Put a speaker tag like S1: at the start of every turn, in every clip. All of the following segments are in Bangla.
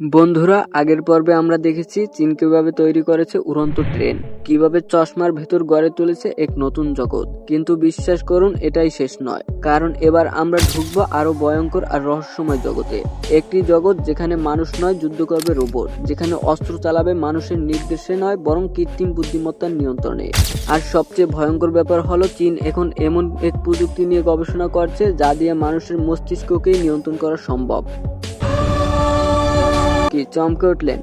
S1: বন্ধুরা, আগের পর্বে আমরা দেখেছি চীন কীভাবে তৈরি করেছে উড়ন্ত ট্রেন, কীভাবে চশমার ভেতর গড়ে তুলেছে এক নতুন জগৎ। কিন্তু বিশ্বাস করুন, এটাই শেষ নয়। কারণ এবার আমরা ঢুকবো আরও ভয়ঙ্কর আর রহস্যময় জগতে। একটি জগৎ যেখানে মানুষ নয়, যুদ্ধ করবে রোবট। যেখানে অস্ত্র চালাবে মানুষের নির্দেশে নয়, বরং কৃত্রিম বুদ্ধিমত্তার নিয়ন্ত্রণে। আর সবচেয়ে ভয়ঙ্কর ব্যাপার হলো, চীন এখন এমন এক প্রযুক্তি নিয়ে গবেষণা করছে, যা দিয়ে মানুষের মস্তিষ্ককেই নিয়ন্ত্রণ করা সম্ভব। কি চমকে উঠলেন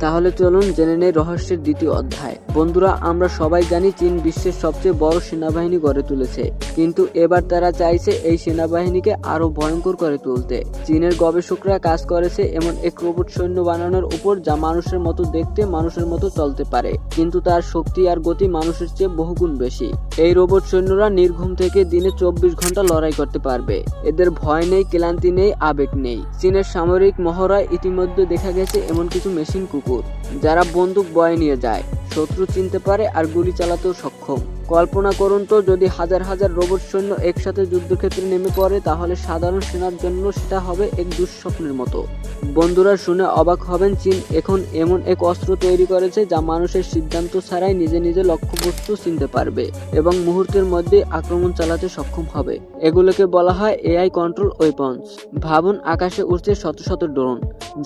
S1: তাহলে চলুন জেনে নেই রহস্যের দ্বিতীয় অধ্যায়। বন্ধুরা, আমরা সবাই জানি চীন বিশ্বের সবচেয়ে বড় সেনাবাহিনী গড়ে তুলেছে। কিন্তু এবার তারা চাইছে এই সেনাবাহিনীকে আরও ভয়ঙ্কর করে তুলতে। চীনের গবেষকরা কাজ করেছে এমন এক রোবট সৈন্য বানানোর উপর যা মানুষের মতো দেখতে, মানুষের মতো চলতে পারে। কিন্তু তার শক্তি আর গতি মানুষের চেয়ে বহুগুণ বেশি। এই রোবট সৈন্যরা নির্ঘুম থেকে দিনে চব্বিশ ঘণ্টা লড়াই করতে পারবে। এদের ভয় নেই, ক্লান্তি নেই, আবেগ নেই। চীনের সামরিক মহড়ায় ইতিমধ্যে দেখা গেছে এমন কিছু মেশিন কুকুর যারা বন্দুক বয়ে নিয়ে যায়। শত্রু চিনতে পারে আর গুলি চালাতেও সক্ষম। কল্পনা করুন তো, যদি হাজার হাজার রোবট সৈন্য একসাথে যুদ্ধক্ষেত্রে নেমে পড়ে, তাহলে সাধারণ সেনার জন্য সেটা হবে এক দুঃস্বপ্নের মতো। বন্ধুরা শুনে অবাক হবেন চীন, এখন এমন এক অস্ত্র তৈরি করেছে যা মানুষের সিদ্ধান্ত ছাড়াই নিজে নিজে লক্ষ্যবস্তু চিনতে পারবে এবং মুহূর্তের মধ্যে আক্রমণ চালাতে সক্ষম হবে। এগুলোকে বলা হয় এআই কন্ট্রোল ওয়েপন্স। ভাবুন, আকাশে উঠছে শত শত ড্রোন।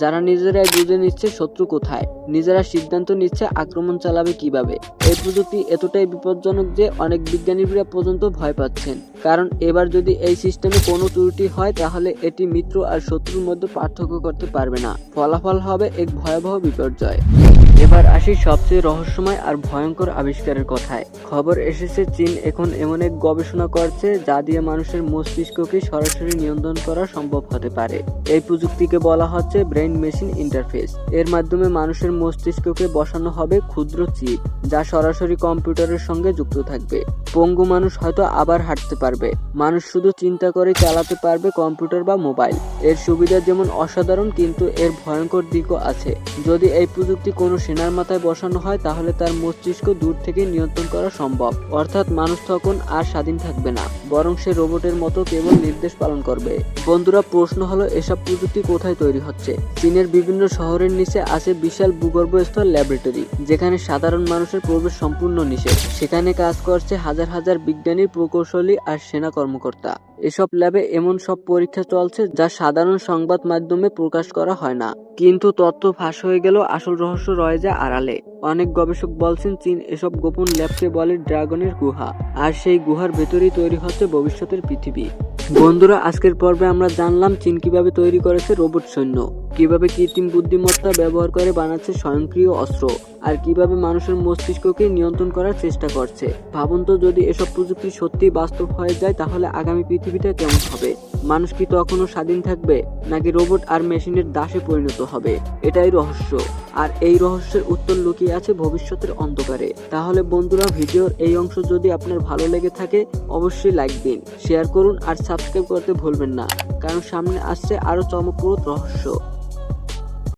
S1: যারা নিজেরাই বুঝে নিচ্ছে শত্রু কোথায়, নিজেরা সিদ্ধান্ত নিচ্ছে আক্রমণ চালাবে কীভাবে। এই প্রযুক্তি এতটাই বিপজ্জনক যে অনেক বিজ্ঞানীরা পর্যন্ত ভয় পাচ্ছেন। কারণ এবার যদি এই সিস্টেমে কোনো ত্রুটি হয়, তাহলে এটি মিত্র আর শত্রুর মধ্যে পার্থক্য করতে পারবে না। ফলাফল হবে এক ভয়াবহ বিপর্যয়। এবার আসি সবচেয়ে রহস্যময় আর ভয়ঙ্কর আবিষ্কারের কথায়। খবর এসেছে, চীন এখন এমন এক গবেষণা করছে, যা দিয়ে মানুষের মস্তিষ্ককে সরাসরি নিয়ন্ত্রণ করা সম্ভব হতে পারে। এই প্রযুক্তিকে বলা হচ্ছে ব্রেইন মেশিন ইন্টারফেস। এর মাধ্যমে মানুষের মস্তিষ্ককে বসানো হবে ক্ষুদ্র চিপ, যা সরাসরি কম্পিউটারের সঙ্গে যুক্ত থাকবে। পঙ্গু মানুষ হয়তো আবার হাঁটতে পারবে। মানুষ শুধু চিন্তা করে চালাতে পারবে কম্পিউটার বা মোবাইল। এর সুবিধা যেমন অসাধারণ, কিন্তু এর ভয়ঙ্কর দিকও আছে। যদি এই প্রযুক্তি কোনো সেনার মাথায় বসানো হয়, তাহলে তার মস্তিষ্ক দূর থেকে নিয়ন্ত্রণ করা সম্ভব। অর্থাৎ মানুষ তখন আর স্বাধীন থাকবে না। বরং সে রোবটের মতো কেবল নির্দেশ পালন করবে। বন্ধুরা, প্রশ্ন হলো, এসব প্রযুক্তি কোথায় তৈরি হচ্ছে? চীনের বিভিন্ন শহরের নিচে আছে বিশাল ভূগর্ভস্থ ল্যাবরেটরি, যেখানে সাধারণ মানুষের প্রবেশ সম্পূর্ণ নিষেধ। সেখানে কাজ করছে হাজার হাজার বিজ্ঞানী, প্রকৌশলী আর সেনা কর্মকর্তা। এসব ল্যাবে এমন সব পরীক্ষা চলছে যা সাধারণ সংবাদ মাধ্যমে প্রকাশ করা হয় না। কিন্তু তথ্য ফাঁস হয়ে গেল আসল রহস্য রয়ে যায় আড়ালে। অনেক গবেষক বলছেন, চীন এসব গোপন ল্যাবকে বলে ড্রাগনের গুহা, আর সেই গুহার ভেতরেই তৈরি হচ্ছে ভবিষ্যতের পৃথিবী। বন্ধুরা, আজকের পর্বে আমরা জানলাম চীন কীভাবে তৈরি করেছে রোবট সৈন্য। কীভাবে কৃত্রিম বুদ্ধিমত্তা ব্যবহার করে বানাচ্ছে স্বয়ংক্রিয় অস্ত্র, আর কীভাবে মানুষের মস্তিষ্ককে নিয়ন্ত্রণ করার চেষ্টা করছে? ভাবুন তো, যদি এসব প্রযুক্তি সত্যি বাস্তব হয়ে যায়, তাহলে আগামী পৃথিবীটা কেমন হবে? মানুষ কি তখনও স্বাধীন থাকবে, নাকি রোবট আর মেশিনের দাসে পরিণত হবে? এটাই রহস্য। আর এই রহস্যের উত্তর লুকিয়ে আছে ভবিষ্যতের অন্ধকারে। তাহলে বন্ধুরা, ভিডিওর এই অংশ যদি আপনার ভালো লেগে থাকে, অবশ্যই লাইক দিন, শেয়ার করুন, আর সাবস্ক্রাইব করতে ভুলবেন না, কারণ সামনে আসছে আরও চমকপ্রদ রহস্য।